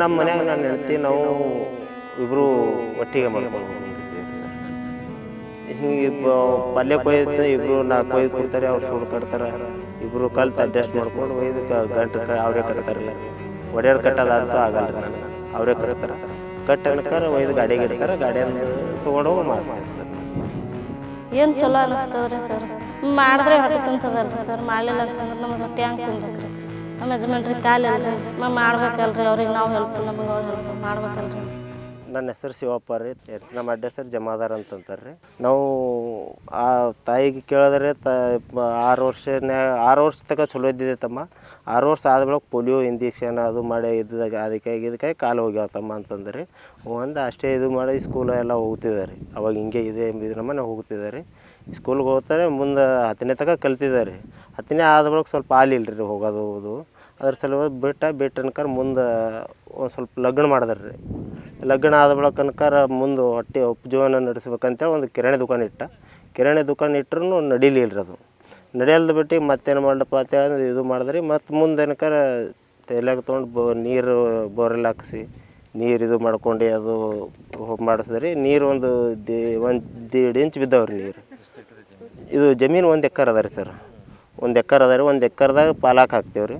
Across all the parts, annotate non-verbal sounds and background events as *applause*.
ನಮ್ಮ ಮನ್ಯಾಗ ನಾನು ಹೇಳ್ತೀನಿ ನಾವು ಇಬ್ಬರು ಒಟ್ಟಿಗೆ ಮಾಡ್ಕೊಂಡು ಹೋಗ್ಬಿಡ್ತೀವಿ ಸರ್. ಹಿಂಗೆ ಪಲ್ಯ ಕೊಯ್ದು ಇಬ್ಬರು ನಾಲ್ಕು ಕೊಯ್ದು ಕೊಡ್ತಾರೆ, ಅವ್ರು ಸುಡು ಕಟ್ತಾರೆ. ಇಬ್ಬರು ಕಲ್ತು ಅಡ್ಜಸ್ಟ್ ಮಾಡ್ಕೊಂಡು ಒಯ್ದು ಗಂಟು ಕ ಅವರೇ ಕಟ್ತಾರಲ್ಲ ಒಡೆಯರ್ ಕಟ್ಟೋದಂತೂ ಆಗಲ್ಲ ನನಗೆ. ಅವರೇ ಕಟ್ತಾರೆ. ಕಟ್ಟ ಅನ್ಕಾರ ಒಯ್ದು ಗಾಡಿಗೆ ಇಡ್ತಾರೆ. ಗಾಡಿಯನ್ನು ತೊಗೊಂಡು ಹೋಗಿ ಮಾಡ್ತಾರೆ ಸರ್. ಏನು ಚಲೋ ಅನ್ನಿಸ್ತದ್ರಿ ಸರ್? ಮಾಡಿದ್ರೆ ಹೊಟ್ಟೆ ತುಂಬ್ತದಲ್ರಿ ಸರ್? ಮಾಡಲಿಲ್ಲ ಅಂತಂದ್ರೆ ನಮಗೆ ಹೊಟ್ಟೆ ಹಂಗೆ ತುಂಬೇಕ್ರಿ ನಮ್ಮ ಯಜಮಾನ್ರಿ ಕಾಲಲ್ರಿ. ನಾವು ಮಾಡ್ಬೇಕಲ್ರಿ ಅವ್ರಿಗೆ ನಾವು ಹೆಲ್ಪ್ ನಮಗೆ ಅವ್ರು ಹೆಲ್ಪ್ ಮಾಡ್ಬೇಕಲ್ರಿ. ನನ್ನ ಹೆಸರು ಶಿವಪ್ಪ ರೀ ನಮ್ಮ ಅಡ್ಡ ಹೆಸರು ಜಮಾದಾರ್ ಅಂತಂತಾರೆ ನಾವು ಆ ತಾಯಿಗೆ ಕೇಳಿದ್ರೆ ತ ಆರು ವರ್ಷನೇ, ಆರು ವರ್ಷ ತನಕ ಚಲೋ ಇದ್ದಿದೆ ತಮ್ಮ. ಆರು ವರ್ಷ ಆದ ಬಳಿಕ ಪೋಲಿಯೋ ಇಂಜೆಕ್ಷನ್ ಅದು ಮಾಡಿ ಇದ್ದಾಗ ಅದಕ್ಕೆ ಇದಕ್ಕೆ ಕಾಲು ಹೋಗ್ಯಾವ ತಮ್ಮ ಅಂತಂದ್ರೆ. ಒಂದು ಅಷ್ಟೇ ಇದು ಮಾಡಿ ಸ್ಕೂಲ್ ಎಲ್ಲ ಹೋಗ್ತಿದ್ದಾರೆ ಅವಾಗ ಹಿಂಗೆ ಇದೆ ಇದು ನಮ್ಮನೆ ಹೋಗ್ತಿದ್ದಾರೆ ಸ್ಕೂಲ್ಗೆ ಹೋಗ್ತಾರೆ, ಮುಂದೆ ಹತ್ತನೇ ತನಕ ಕಲ್ತಿದ್ದಾರೆ ಹತ್ತನೇ ಆದ ಬಳಿಕ ಸ್ವಲ್ಪ ಆಲಿಲ್ಲ ರೀ ಹೋಗೋದು ಹೋಗೋದು. ಅದ್ರ ಸಲುವಾಗಿ ಬಿಟ್ಟ ಬಿಟ್ಟ ಅನ್ಕರ್ ಮುಂದೆ ಒಂದು ಸ್ವಲ್ಪ ಲಗ್ನ ಮಾಡಿದ್ರು. ರೀ ಲಗ್ನ ಆದ ಬಳಿಕ ಅನ್ಕರ ಮುಂದೆ ಹೊಟ್ಟೆ ಉಪಜೀವನ ನಡೆಸ್ಬೇಕಂತೇಳಿ ಒಂದು ಕಿರಾಣಿ ದುಕಾನ್ ಇಟ್ಟ. ಕಿರಾಣಿ ದುಕಾನ್ ಇಟ್ಟರೂ ನಡೀಲಿಲ್ಲ ಅದು. ನಡೆಯಲ್ದ ಬಿಟ್ಟು ಮತ್ತೇನು ಮಾಡಪ್ಪ ಅಂತೇಳಿ ಇದು ಮಾಡಿದ್ರಿ. ಮತ್ತು ಮುಂದೆ ಏನಕ್ಕಾರ ತೈಲಾಗ ತೊಗೊಂಡು ಬೋ ನೀರು ಬೋರೆಲ್ಲ ಹಾಕಿಸಿ, ನೀರು ಇದು ಮಾಡ್ಕೊಂಡು ಅದು ಮಾಡಿಸಿದ್ರಿ. ನೀರು ಒಂದು ದಿ ಒಂದು ದೀಡ್ ಇಂಚ್ ಬಿದ್ದಾವ್ರಿ ನೀರು. ಇದು ಜಮೀನು ಒಂದು ಎಕರೆ ಅದ ರೀ ಸರ್. ಒಂದು ಎಕರೆ ಅದ ರೀ. ಒಂದು ಎಕ್ಕರ್ದಾಗ ಪಾಲಾಕ್ ಹಾಕ್ತೇವೆ ರೀ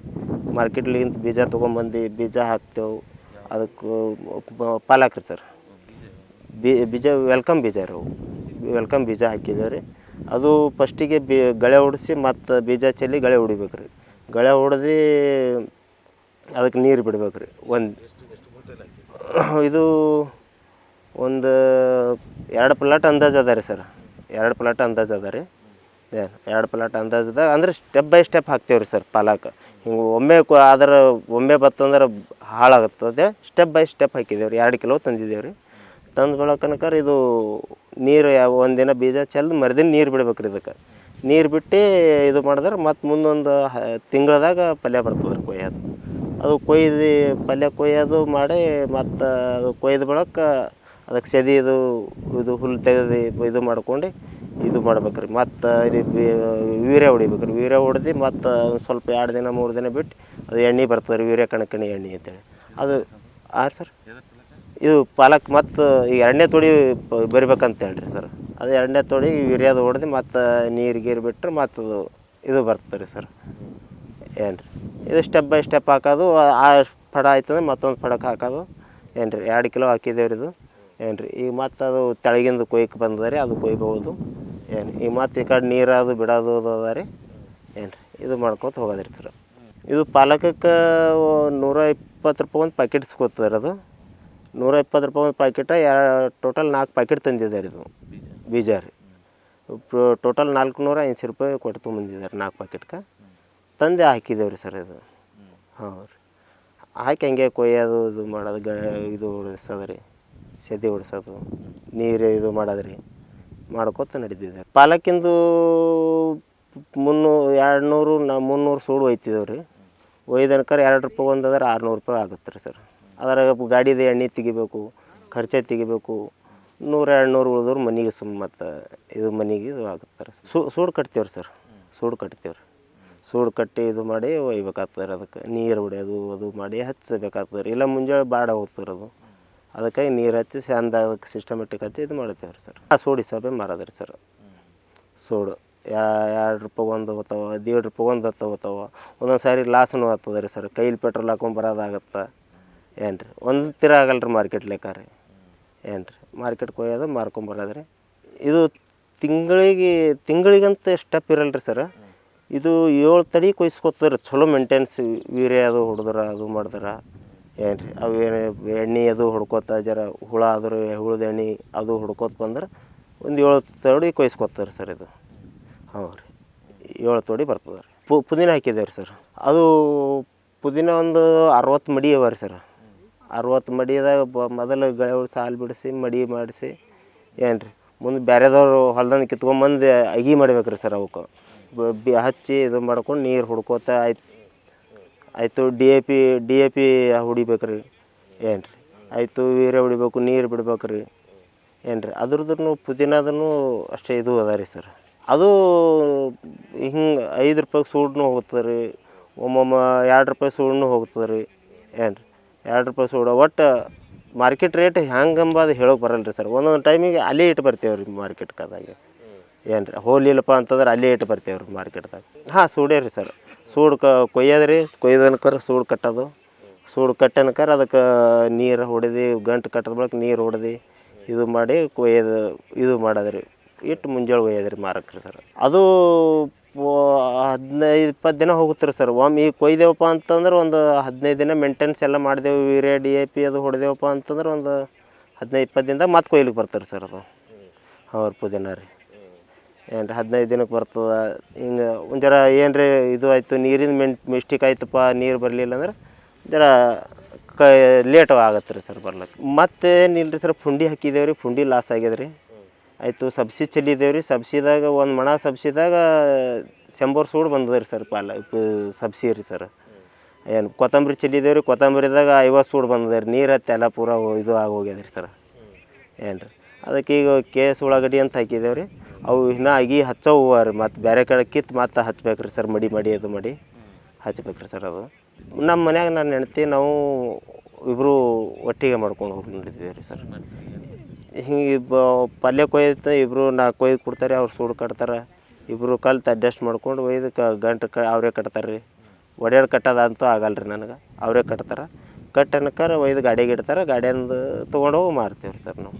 ಮಾರ್ಕೆಟ್ಲಿಂದ ಬೀಜ ತೊಗೊಂಬಂದು ಬೀಜ ಹಾಕ್ತೇವೆ. ಅದಕ್ಕೆ ಪಾಲಾಕ್ರಿ ಸರ್. ಬೀಜ ವೆಲ್ಕಮ್ ಬೀಜ ರೀ ಅವು. ವೆಲ್ಕಮ್ ಬೀಜ ಹಾಕಿದ್ದೇವೆ ರೀ. ಅದು ಫಸ್ಟಿಗೆ ಬಿ, ಗಳೆ ಹೊಡಿಸಿ ಮತ್ತು ಬೀಜ ಚೆಲ್ಲಿ ಗಳೆ ಹೊಡಿಬೇಕು ರೀ. ಗಳೆ ಹೊಡೆದು ಅದಕ್ಕೆ ನೀರು ಬಿಡ್ಬೇಕು ರೀ. ಒಂದು *coughs* ಇದು ಒಂದು ಎರಡು ಪ್ಲಾಟ್ ಅಂದಾಜು ಅದ ರೀ ಸರ್. ಎರಡು ಪ್ಲಾಟ್ ಅಂದಾಜು ಅದ ರೀ. ಎರಡು ಪ್ಲಾಟ್ ಅಂದಾಜದಾಗ ಅಂದರೆ ಸ್ಟೆಪ್ ಬೈ ಸ್ಟೆಪ್ ಹಾಕ್ತೇವೆ ರೀ ಸರ್ ಪಾಲಕ್. ಹಿಂಗೆ ಒಮ್ಮೆ ಕು ಅದರ ಒಮ್ಮೆ ಬತ್ತಂದ್ರೆ ಹಾಳಾಗುತ್ತದೆ ಸ್ಟೆಪ್ ಬೈ ಸ್ಟೆಪ್ ಹಾಕಿದ್ದೇವೆ ರೀ ಎರಡು ಕಿಲೋ ತಂದಿದ್ದೇವೆ ರೀ ತಂದು ಇದು ನೀರು ಯಾವ ಒಂದಿನ ಬೀಜ ಚೆಲ್ದು ಮರದಿನ ನೀರು ಬಿಡ್ಬೇಕು ರೀ ಇದಕ್ಕೆ. ನೀರು ಬಿಟ್ಟು ಇದು ಮಾಡಿದ್ರೆ ಮತ್ತು ಮುಂದೊಂದು ತಿಂಗಳದಾಗ ಪಲ್ಯ ಬರ್ತದೆ ರೀ ಕೊಯ್ಯೋದು. ಅದು ಕೊಯ್ದು ಪಲ್ಯ ಕೊಯ್ಯೋದು ಮಾಡಿ ಮತ್ತು ಅದು ಕೊಯ್ದು ಬಳಕ ಅದಕ್ಕೆ ಸೆದಿದು ಇದು ಹುಲ್ಲು ತೆಗೆದು ಇದು ಮಾಡ್ಕೊಂಡು ಇದು ಮಾಡ್ಬೇಕು ರೀ ಮತ್ತು ವೀರ್ಯ ಹೊಡಿಬೇಕು ರೀ ವೀರ್ಯ ಹೊಡೆದು ಮತ್ತು ಸ್ವಲ್ಪ ಎರಡು ದಿನ, ಮೂರು ದಿನ ಬಿಟ್ಟು ಅದು ಎಣ್ಣೆ ಬರ್ತದೆ ರೀ ವೀರ್ಯ ಕಣಕಣಿ ಎಣ್ಣೆ ಅಂತೇಳಿ. ಅದು ಆ ಸರ್? ಇದು ಪಾಲಕ್ ಮತ್ತು ಈ ಎರಡನೇ ತೊಡಿ ಬರಿಬೇಕಂತ ಹೇಳ್ರಿ ಸರ್. ಅದು ಎರಡನೇ ತೊಡಿ ವೀರ್ಯದ ಹೊಡೆದು ಮತ್ತು ನೀರು, ಗೀರು ಬಿಟ್ಟರೆ ಮತ್ತು ಅದು ಇದು ಬರ್ತದೆ ರೀ ಸರ್. ಏನು ರೀ ಇದು ಸ್ಟೆಪ್ ಬೈ ಸ್ಟೆಪ್ ಹಾಕೋದು, ಆ- ಫಡ ಆಯ್ತಂದ್ರೆ ಮತ್ತೊಂದು ಫಡಕ್ಕೆ ಹಾಕೋದು. ಏನು ರೀ ಎರಡು ಕಿಲೋ ಹಾಕಿದ್ದೇವ್ರಿ ಇದು. ಏನು ರೀ ಈಗ ಮತ್ತು ಅದು ತೆಳಗಿಂದು ಕೊಯ್ಕೆ ಬಂದದ ರೀ ಅದು ಕೊಯ್ಬೋದು ಏನು, ಈ ಮತ್ತು ಈ ಕಡೆ ನೀರು ಅದು ಬಿಡೋದು ಅದು ಅದ ರೀ. ಏನು ರೀ ಇದು ಮಾಡ್ಕೊತ ಹೋಗೋದಿರ್ತಾರೆ ಇದು ಪಾಲಕಕ್ಕೆ ನೂರ ಇಪ್ಪತ್ತು ರೂಪಾಯಿ ಒಂದು ಪ್ಯಾಕೆಟ್ ಸಿಗೋತದ ಅದು. ನೂರ ಇಪ್ಪತ್ತು ರೂಪಾಯಿ ಒಂದು ಪ್ಯಾಕೆಟ ಎರಡು ಟೋಟಲ್ ನಾಲ್ಕು ಪ್ಯಾಕೆಟ್ ತಂದಿದ್ದೆ ರೀ ಇದು. ಬೀಜ ರೀ. ಟೋಟಲ್ ನಾಲ್ಕು ನೂರ ಐಂಸಿ ರೂಪಾಯಿ ಕೊಟ್ಟು ತೊಗೊಂಬಂದಿದ್ದಾರೆ ನಾಲ್ಕು ಪ್ಯಾಕೆಟ್ಗೆ ತಂದೆ ಹಾಕಿದ್ದೇವೆ ರೀ ಸರ್ ಇದು. ಹಾಂ ರೀ. ಹಾಕಿ ಹಂಗೆ ಕೊಯ್ಯೋದು, ಇದು ಮಾಡೋದು ಗ ಇದು ಹೊಡಿಸೋದು ರೀ. ಸದಿ ಹೊಡ್ಸೋದು ನೀರು ಇದು ಮಾಡೋದು ರೀ. ಮಾಡ್ಕೊತ ನಡೀತಿದ್ದಾರೆ ಪಾಲಕಿಂದು ಮುನ್ನೂ ಎರಡು ನೂರು ನಾ ಮುನ್ನೂರು ಸೂಡು ಒಯ್ತಿದ್ದೇವೆ ರೀ. ಒಯ್ದನ್ಕರ ಎರಡು ರೂಪಾಯಿ ಒಂದು ಆರುನೂರು ರೂಪಾಯಿ ಆಗುತ್ತೆ ರೀ ಸರ್. ಅದರಾಗ ಗಾಡಿದು ಎಣ್ಣೆ ತೆಗಿಬೇಕು, ಖರ್ಚೆ ತೆಗಿಬೇಕು, ನೂರು ಎರಡು ನೂರು ಉಳಿದವ್ರು ಮನೆಗೆ ಸುಮ್ಮ ಮತ್ತು ಇದು ಮನೆಗೆ ಇದು ಆಗುತ್ತೆ ರೀ ಸೂಡು ಕಟ್ತೇವೆ ರೀ ಸರ್. ಸೂಡು ಕಟ್ತೇವೆ ಸೂಡು ಕಟ್ಟಿ ಇದು ಮಾಡಿ ಒಯ್ಬೇಕಾಗ್ತದೆ ಅದಕ್ಕೆ. ನೀರು ಹೊಡೆಯೋದು, ಅದು ಮಾಡಿ ಹಚ್ಚಬೇಕಾಗ್ತದೆ ಇಲ್ಲ ಮುಂಜಾನೆ ಬಾಡ ಹೋಗ್ತಾರೆ ಅದು. ಅದಕ್ಕಾಗಿ ನೀರು ಹಚ್ಚಿ ಚಂದ ಅದಕ್ಕೆ ಸಿಸ್ಟಮೆಟಿಕ್ ಹಚ್ಚಿ ಇದು ಮಾಡ್ತೇವೆ ರೀ ಸರ್. ಆ ಸೋಡಿ ಸಭೆ ಮಾರೋದು ರೀ ಸರ್. ಸೋಡು ಎರಡು ರೂಪಾಯಿ ಒಂದು ಹೋಗ್ತಾವ ದೇಡ್ ರೂಪಾಯಿ ಒಂದು ಹತ್ತು ಹೋಗ್ತಾವ ಒಂದೊಂದು ಸಾರಿ ಲಾಸನೂ ಆಗ್ತದೆ ರೀ ಸರ್. ಕೈಲಿ ಪೆಟ್ರೋಲ್ ಹಾಕೊಂಡು ಬರೋದಾಗತ್ತೆ ಏನು ರೀ? ಒಂದು ತೀರ ಆಗಲ್ಲ ರೀ ಮಾರ್ಕೆಟ್ ಲೆಕ್ಕ ರೀ. ಏನು ರೀ? ಮಾರ್ಕೆಟ್ಗೆ ಹೋಯೋದು ಮಾರ್ಕೊಂಬರೋದು ರೀ. ಇದು ತಿಂಗಳಿಗೆ, ತಿಂಗಳಿಗಂತ ಸ್ಟೆಪ್ ಇರಲ್ಲ ರೀ ಸರ್. ಇದು ಏಳು ತಡಿ ಕೊಯ್ಸ್ಕೊತಾರೆ ಚಲೋ ಮೇಂಟೆನ್ಸ್ ವೀರ್ಯ ಅದು ಹೊಡೆದ್ರೆ ಅದು ಮಾಡಿದ್ರ. ಏನು ರೀ ಅವು ಏನು ಎಣ್ಣೆ ಅದು ಹೊಡ್ಕೋತ ಜರ ಹುಳ ಆದ್ರೆ, ಹುಳದ ಎಣ್ಣೆ ಅದು ಹೊಡ್ಕೋತ ಬಂದ್ರೆ ಒಂದು ಏಳು ತೊಡಿ ಕೊಯ್ಸ್ಕೊತಾರೆ ಸರ್ ಇದು. ಹಾಂ ರೀ. ಏಳು ತೊಡಿ ಬರ್ತದೆ ರೀ. ಪುದೀನ ಹಾಕಿದ್ದೇವೆ ರೀ ಸರ್. ಅದು ಪುದೀನ ಒಂದು ಅರವತ್ತು ಮಡಿ ಅವ ರೀ ಸರ್. ಅರವತ್ತು ಮಡಿದಾಗ ಬ, ಮೊದಲು ಗಳೆ ಸಾಲು ಬಿಡಿಸಿ, ಮಡಿ ಮಾಡಿಸಿ, ಏನು ರೀ, ಮುಂದೆ ಬೇರೆದವರು ಹೊಲ್ದಂದು ಕಿತ್ಕೊಂಬಂದು ಅಗಿ ಮಾಡ್ಬೇಕು ರೀ ಸರ್ ಅವಕ್ಕೆ. ಬಿ, ಹಚ್ಚಿ ಇದು ಮಾಡ್ಕೊಂಡು ನೀರು ಹುಡ್ಕೋತ ಆಯ್ತು. ಆಯಿತು D A P D A P ಹೊಡಿಬೇಕು ರೀ ಏನು ರೀ ಆಯಿತು ವೀರ್ಯ ಹೊಡಿಬೇಕು, ನೀರು ಬಿಡ್ಬೇಕು ರೀ ಏನು ರೀ ಅದ್ರದ್ದು ಪುದೀನದೂ ಅಷ್ಟೇ ಇದು ಅದ ರೀ ಸರ್. ಅದು ಹಿಂಗೆ ಐದು ರೂಪಾಯಿ ಸೂಡ್ನು ಹೋಗ್ತದೆ ರೀ ಒಮ್ಮೊಮ್ಮೆ ಎರಡು ರೂಪಾಯಿ ಸೂಡ್ನು ಹೋಗ್ತದೆ ರೀ ಏನು ರೀ ಎರಡು ರೂಪಾಯಿ ಸೂಡ ಒಟ್ಟು ಮಾರ್ಕೆಟ್ ರೇಟ್ ಹೆಂಗೆ ಅಂಬದು ಹೇಳೋಕೆ ಬರಲ್ಲ ರೀ ಸರ್. ಒಂದೊಂದು ಟೈಮಿಗೆ ಅಲ್ಲೇ ಇಟ್ಟು ಬರ್ತೇವೆ ರೀ ಮಾರ್ಕೆಟ್ಕಾದಾಗ ಏನು ರೀ ಹೋಲಿಲ್ಲಪ್ಪ ಅಂತಂದ್ರೆ ಅಲ್ಲೇ ಇಟ್ಟು ಬರ್ತೇವೆ ರೀ ಮಾರ್ಕೆಟ್ದಾಗ. ಹಾಂ ಸೂಡೇ ರೀ ಸರ್. ಸೂಡು ಕ ಕೊಯ್ಯೋದು ರೀ ಕೊಯ್ದನಕರ ಸೂಡು ಕಟ್ಟೋದು. ಸೂಡು ಕಟ್ಟನಕರ ಅದಕ್ಕೆ ನೀರು ಹೊಡೆದು, ಗಂಟು ಕಟ್ಟದ ಬಳಿಕ ನೀರು ಹೊಡೆದು, ಇದು ಮಾಡಿ ಕೊಯ್ಯೋದು, ಇದು ಮಾಡೋದು ರೀ ಇಟ್ಟು ಮುಂಜಾನೆ ಒಯ್ಯೋದು ರೀ ಮಾರಕ್ಕೆ ರೀ ಸರ್. ಅದು ಹದಿನೈದು, ಇಪ್ಪತ್ತು ದಿನ ಹೋಗುತ್ತೆ ರೀ ಸರ್. ಒಮ್ಮೆ ಈಗ ಕೊಯ್ದೇವಪ್ಪ ಅಂತಂದ್ರೆ ಒಂದು ಹದಿನೈದು ದಿನ ಮೇಂಟೆನ್ಸ್ ಎಲ್ಲ ಮಾಡಿದೆವು, ಯೂರಿಯಾ, ಡಿ ಎ ಪಿ ಅದು ಹೊಡೆದೇವಪ್ಪ ಅಂತಂದ್ರೆ ಒಂದು ಹದಿನೈದು, ಇಪ್ಪತ್ತು ದಿನದಾಗ ಮತ್ತೆ ಕೊಯ್ಲಿಕ್ಕೆ ಬರ್ತಾರೆ ಸರ್ ಅದು. ಅವ್ರ ಪುದಿನ ರೀ. ಏನು ಹದಿನೈದು ದಿನಕ್ಕೆ ಬರ್ತದೆ. ಹಿಂಗೆ ಒಂದು ಜರ ಏನು ರೀ ಇದು ಆಯಿತು, ನೀರಿನ ಮೆನ್ ಮಿಸ್ಟೇಕ್ ಆಯ್ತಪ್ಪ, ನೀರು ಬರಲಿಲ್ಲ ಅಂದ್ರೆ ಜರ ಕ ಲೇಟ್ ಆಗತ್ತೆ ರೀ ಸರ್ ಬರ್ಲಿಕ್ಕೆ ಮತ್ತೆ ಏನಿಲ್ಲ ರೀ ಸರ್ ಪುಂಡಿ ಹಾಕಿದ್ದೇವೆ ರೀ ಪುಂಡಿ ಲಾಸ್ ಆಗ್ಯದ ರೀ ಆಯಿತು, ಸಬ್ಸಿ ಚೆಲ್ಲಿದ್ದೇವೆ ರೀ ಸಬ್ಸಿದಾಗ ಒಂದು ಮಣ ಸಬ್ಸಿದಾಗ ಶಂಬರ್ ಸೂಡು ಬಂದದ ರೀ ಸರ್ ಪಾಲ ಸಬ್ಸಿ ರೀ ಸರ್ ಏನು ಕೊತ್ತಂಬರಿ ಚೆಲ್ಲಿದ್ದೇವೆ ರೀ ಕೊತ್ತಂಬರಿದಾಗ ಐವತ್ತು ಸೂಡು ಬಂದದ ರೀ ನೀರು ಹತ್ತೆಲ್ಲ ಪೂರ ಇದು ಆಗಿ ಹೋಗ್ಯದ ರೀ ಸರ್ ಏನು ರೀ ಅದಕ್ಕೆ ಈಗ ಕೇಸ್ ಉಳ್ಳಾಗಡ್ಡಿ ಅಂತ ಹಾಕಿದ್ದೇವೆ ರೀ ಅವು ಇನ್ನೂ ಆಗಿ ಹಚ್ಚವು ಹೂವು ರೀ ಮತ್ತು ಬೇರೆ ಕಡೆ ಕಿತ್ತು ಮತ್ತೆ ಹಚ್ಬೇಕು ರೀ ಸರ್, ಮಡಿ ಮಡಿ ಅದು ಮಡಿ. ಹಚ್ಬೇಕು ರೀ ಸರ್ ಅದು. ನಮ್ಮ ಮನ್ಯಾಗ ನಾನು ಹೆಣ್ತಿ ನಾವು ಇಬ್ಬರು ಒಟ್ಟಿಗೆ ಮಾಡ್ಕೊಂಡು ಹೋಗಿ ನೋಡಿದ್ದೀವಿ ರೀ ಸರ್. ಹಿಂಗೆ ಇಬ್ಬ ಪಲ್ಯ ಕೊಯ್ದು ಇಬ್ಬರು ನಾಲ್ಕು ಕೊಯ್ದು ಕೊಡ್ತಾರೆ, ಅವ್ರು ಸೂಡು ಕಟ್ತಾರೆ. ಇಬ್ಬರು ಕಲ್ತು ಅಡ್ಜಸ್ಟ್ ಮಾಡ್ಕೊಂಡು ಒಯ್ದು ಕ ಗಂಟು ಕ ಅವರೇ ಕಟ್ತಾರೆ ರೀ ಒಡೆಯೋದು ಕಟ್ಟೋದಂತೂ ಆಗಲ್ಲ ರೀ ನನಗೆ. ಅವರೇ ಕಟ್ತಾರೆ. ಕಟ್ಟನಕ್ಕಾರ ಒಯ್ದು ಗಾಡಿಗೆ ಇಡ್ತಾರೆ. ಗಾಡಿಯಂದು ತೊಗೊಂಡೋಗಿ ಮಾರ್ತೀವಿ ರೀ ಸರ್ ನಾವು.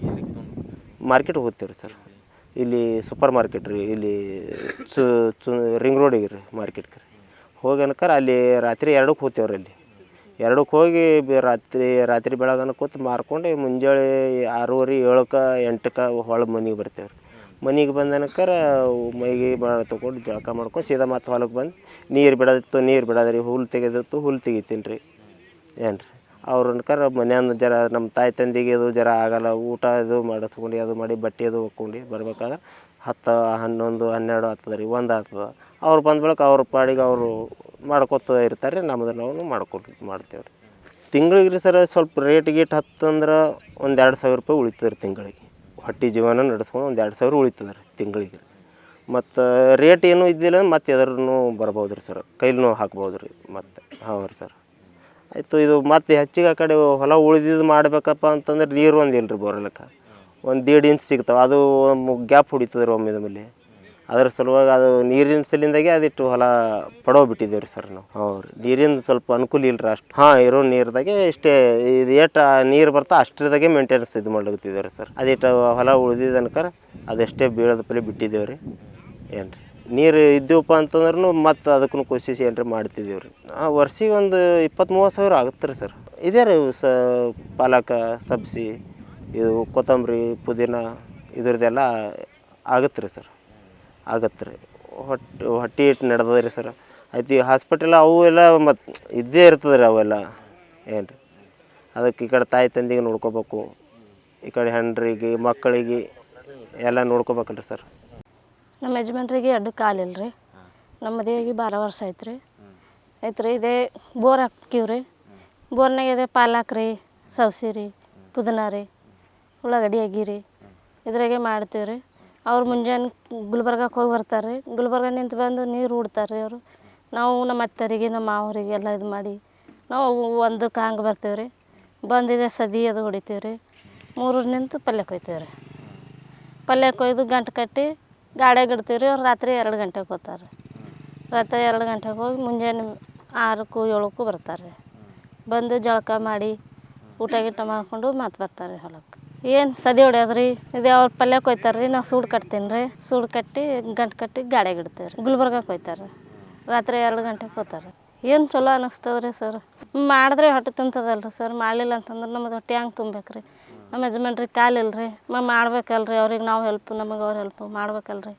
ಮಾರ್ಕೆಟ್ ಹೋಗ್ತೀವಿ ರೀ ಸರ್. ಇಲ್ಲಿ ಸೂಪರ್ ಮಾರ್ಕೆಟ್ ರೀ, ಇಲ್ಲಿ ಚು ಚು, ರಿಂಗ್ ರೋಡಿಗೆ ರೀ ಮಾರ್ಕೆಟ್ಗೆ ರೀ ಹೋಗಿ ಅಲ್ಲಿ ರಾತ್ರಿ ಎರಡಕ್ಕೆ ಹೋಗ್ತೇವೆ ರೀ ಅಲ್ಲಿ. ಎರಡಕ್ಕೆ ಹೋಗಿ ರಾತ್ರಿ ರಾತ್ರಿ ಬೆಳಗನ ಕೂತು ಮಾರ್ಕೊಂಡು ಮುಂಜಾನೆ ಆರೂವರೆ, ಏಳಕ್ಕೆ, ಎಂಟಕ್ಕೆ ಹೊಳ ಮನೆಗೆ ಬರ್ತೇವೆ ರೀ ಮನೆಗೆ ಬಂದನಕರ ಮೈಗೆ ಭಾಳ ತೊಗೊಂಡು ಜಳಕ ಮಾಡ್ಕೊಂಡು ಸೀದಾ ಮತ್ತು ಹೊಲಕ್ಕೆ ಬಂದು ನೀರು ಬಿಡೋದಿತ್ತು, ನೀರು ಬಿಡೋದ್ರಿ ಹುಲ್ಲು ತೆಗೆದಿತ್ತು ಹುಲ್ಲು ತೆಗಿತೀನಿ ರೀ ಏನು ರೀ ಅವ್ರು ಅನ್ಕರ ಮನ್ಯಾಂದ ಜರ ನಮ್ಮ ತಾಯಿ ತಂದಿಗೆ ಅದು ಜರ ಆಗಲ್ಲ. ಊಟ ಇದು ಮಾಡಿಸ್ಕೊಂಡು, ಅದು ಮಾಡಿ ಬಟ್ಟೆ ಅದು ಒಕ್ಕೊಂಡು ಬರ್ಬೇಕಾದ್ರೆ ಹತ್ತು, ಹನ್ನೊಂದು, ಹನ್ನೆರಡು ಆಗ್ತದೆ ರೀ, ಒಂದು ಆಗ್ತದೆ. ಅವ್ರು ಬಂದ ಬಳಿಕ ಅವ್ರ ಪಾಡಿಗೆ ಅವರು ಮಾಡ್ಕೊತ ಇರ್ತಾರೆ ರೀ ನಮ್ಮದು ನಾವು ಮಾಡ್ಕೊಂಡು ಮಾಡ್ತೇವೆ ರೀ. ತಿಂಗಳಿಗೆ ರೀ ಸರ ಸ್ವಲ್ಪ ರೇಟ್ ಗೀಟ್ ಹತ್ತಂದ್ರೆ ಒಂದು ಎರಡು ಸಾವಿರ ರೂಪಾಯಿ ಉಳಿತದೆ ರೀ ತಿಂಗಳಿಗೆ. ಹೊಟ್ಟೆ ಜೀವನ ನಡೆಸ್ಕೊಂಡು ಒಂದು ಎರಡು ಸಾವಿರ ಉಳಿತದೆ ರೀ ತಿಂಗಳಿಗೆ. ಮತ್ತು ರೇಟ್ ಏನೂ ಇದ್ದಿಲ್ಲ ಮತ್ತೆ ಎದ್ರೂ ಬರ್ಬೋದು ರೀ ಸರ್. ಕೈಲೂ ಹಾಕ್ಬೋದು ರೀ ಮತ್ತೆ. ಹಾಂ ರೀ ಸರ್. ಆಯಿತು, ಇದು ಮತ್ತೆ ಹೆಚ್ಚಿಗೆ ಆ ಕಡೆ ಹೊಲ ಉಳಿದಿದ್ದು ಮಾಡ್ಬೇಕಪ್ಪ ಅಂತಂದ್ರೆ ನೀರು ಒಂದು ಇಲ್ಲ ರೀ ಬೋರ್ಲಕ್ಕೆ ಒಂದು ದೇಡ್ ಇಂಚ್ ಸಿಗ್ತಾವೆ. ಅದು ಗ್ಯಾಪ್ ಹೊಡಿತದೆ ರೀ ಒಮ್ಮೆ ಮೇಲೆ. ಅದ್ರ ಸಲುವಾಗಿ ಅದು ನೀರಿನ ಸಲಿಂದಾಗೆ ಅದಿಟ್ಟು ಹೊಲ ಪಡೋ ಬಿಟ್ಟಿದ್ದೇವೆ ರೀ ಸರ್ ನಾವು. ಹೌದು ನೀರಿನ ಸ್ವಲ್ಪ ಅನುಕೂಲ ಇಲ್ಲ ರೀ ಅಷ್ಟು. ಹಾಂ, ಇರೋ ನೀರ್ದಾಗೆ ಇಷ್ಟೇ, ಇದು ಏಟು ನೀರು ಬರ್ತಾ ಅಷ್ಟರದಾಗೆ ಮೇಂಟೆನೆನ್ಸ್ ಇದು ಮಾಡ್ಲಿಕ್ಕೆ ರೀ ಸರ್ ಅದಿಟ್ಟು ಹೊಲ ಉಳಿದಿದ್ದು ಅನ್ಕರ ಅದೆಷ್ಟೇ ಬೀಳೋದ ಪಲಿ ಬಿಟ್ಟಿದ್ದೇವೆ ರೀ ಏನು ರೀ ನೀರು ಇದ್ದೀವಪ್ಪ ಅಂತಂದ್ರೂ ಮತ್ತು ಅದಕ್ಕೂ ಕೋಶಿಶ್ ಏನ್ರಿ ಮಾಡ್ತಿದ್ದೀವಿ ರೀ. ವರ್ಷಿಗೆ ಒಂದು ಇಪ್ಪತ್ತು ಮೂವತ್ತು ಸಾವಿರ ಆಗುತ್ತೆ ರೀ ಸರ್. ಇದೇ ರೀ ಸ ಪಾಲಕ, ಸಬ್ಸಿ, ಇದು ಕೊತ್ತಂಬರಿ, ಪುದೀನ ಇದ್ರದ್ದೆಲ್ಲ ಆಗುತ್ತೆ ರೀ ಸರ್. ಆಗತ್ತೆ ರೀ. ಹೊಟ್ಟೆ ಹೊಟ್ಟೆ ಇಟ್ಟು ನಡೆದದ ರೀ ಸರ್. ಐತಿ ಈ ಹಾಸ್ಪಿಟಲ್ ಅವು ಎಲ್ಲ ಮತ್ತು ಇದ್ದೇ ಇರ್ತದೆ ರೀ ಅವೆಲ್ಲ. ಏನು ಅದಕ್ಕೆ ಈ ಕಡೆ ತಾಯಿ ತಂದಿಗೆ ನೋಡ್ಕೋಬೇಕು. ಈ ಕಡೆ ಹೆಂಡ್ರಿಗೆ ಮಕ್ಕಳಿಗೆ ಎಲ್ಲ ನೋಡ್ಕೋಬೇಕಲ್ಲ ರೀ ಸರ್. ನಮ್ಮ ಯಜಮಾನ್ರಿಗೆ ಎರಡು ಕಾಲಿಲ್ಲ ರೀ ನಮ್ಮ ಮದುವೆಗೆ ಬಾರ ವರ್ಷ ಆಯ್ತು ರೀ ಆಯ್ತು ರೀ ಇದೇ ಬೋರ್ ಹಾಕಿವ್ ರೀ ಬೋರ್ನಾಗ ಇದೆ ಪಾಲಕ್ ರೀ ಸವ್ಸಿ ರೀ ಪುದೀನ ರೀ ಉಳ್ಳಾಗಡ್ಡಿ ಅಗಿ ಇದ್ರಾಗೆ ಮಾಡ್ತೀವಿ ರೀ ಅವ್ರು ಮುಂಜಾನೆ ಗುಲ್ಬರ್ಗಕ್ಕೆ ಹೋಗಿ ಬರ್ತಾರೆ ರೀ ಗುಲ್ಬರ್ಗ ನಿಂತು ಬಂದು ನೀರು ಉಡ್ತಾರೆ ರೀ ಅವರು. ನಾವು ನಮ್ಮ ಅತ್ತರಿಗೆ, ನಮ್ಮ ಮಾವರಿಗೆ ಎಲ್ಲ ಇದು ಮಾಡಿ ನಾವು ಒಂದಕ್ಕೆ ಹಂಗೆ ಬರ್ತೀವಿ ರೀ ಬಂದಿದೆ ಸದಿ ಅದು ಹೊಡಿತೀವಿ ರೀ ಮೂರು ನಿಂತು ಪಲ್ಯ ಕೊಯ್ತೀವಿ ರೀ ಪಲ್ಯ ಕೊಯ್ದು ಗಂಟು ಕಟ್ಟಿ ಗಾಡ್ಯಾಗ ಇಡ್ತೀವಿ ರೀ ಅವ್ರು ರಾತ್ರಿ ಎರಡು ಗಂಟೆಗೆ ಹೋಗ್ತಾರೆ ರಾತ್ರಿ ಎರಡು ಗಂಟೆಗೆ ಹೋಗಿ ಮುಂಜಾನೆ ಆರಕ್ಕೂ ಏಳಕ್ಕೂ ಬರ್ತಾರೆ ಬಂದು ಜಳಕ ಮಾಡಿ ಊಟ ಗೀಟ ಮಾಡ್ಕೊಂಡು ಮತ್ತೆ ಬರ್ತಾರೆ ಹೊಲಕ್ಕೆ ಏನು ಸದಿ ಹೊಡ್ಯೋದ್ರಿ? ಇದು ಅವ್ರ ಪಲ್ಯ ಕೊಯ್ತಾರೆ ರೀ ನಾವು ಸೂಡು ಕಟ್ತೀನಿ ರೀ ಸೂಡು ಕಟ್ಟಿ ಗಂಟು ಕಟ್ಟಿ ಗಾಡ್ಯಾಗ ಇಡ್ತೀವಿ ರೀ ಗುಲ್ಬರ್ಗಕ್ಕೆ ಹೋಯ್ತಾರೆ ರಾತ್ರಿ ಎರಡು ಗಂಟೆಗೆ ಹೋಗ್ತಾರೆ ಏನು ಚಲೋ ಅನ್ನಿಸ್ತದೆ ರೀ ಸರ್? ಮಾಡಿದ್ರೆ ಹೊಟ್ಟೆ ತುಂಬ್ತದಲ್ಲ ರೀ ಸರ್? ಮಾಡಲಿಲ್ಲ ಅಂತಂದ್ರೆ ನಮ್ಮದು ಹೊಟ್ಟೆ ಹಂಗೆ ತುಂಬೇಕು ರೀ ನಮ್ಮ ಯಜಮಾನ್ರಿಗೆ ಕಾಲಿಲ್ಲ ರೀ ಮ ರೀ ಅವ್ರಿಗೆ ನಾವು ಹೆಲ್ಪ್ ನಮಗೆ ಅವ್ರು ಹೆಲ್ಪ್ ಮಾಡ್ಬೇಕಲ್ರಿ.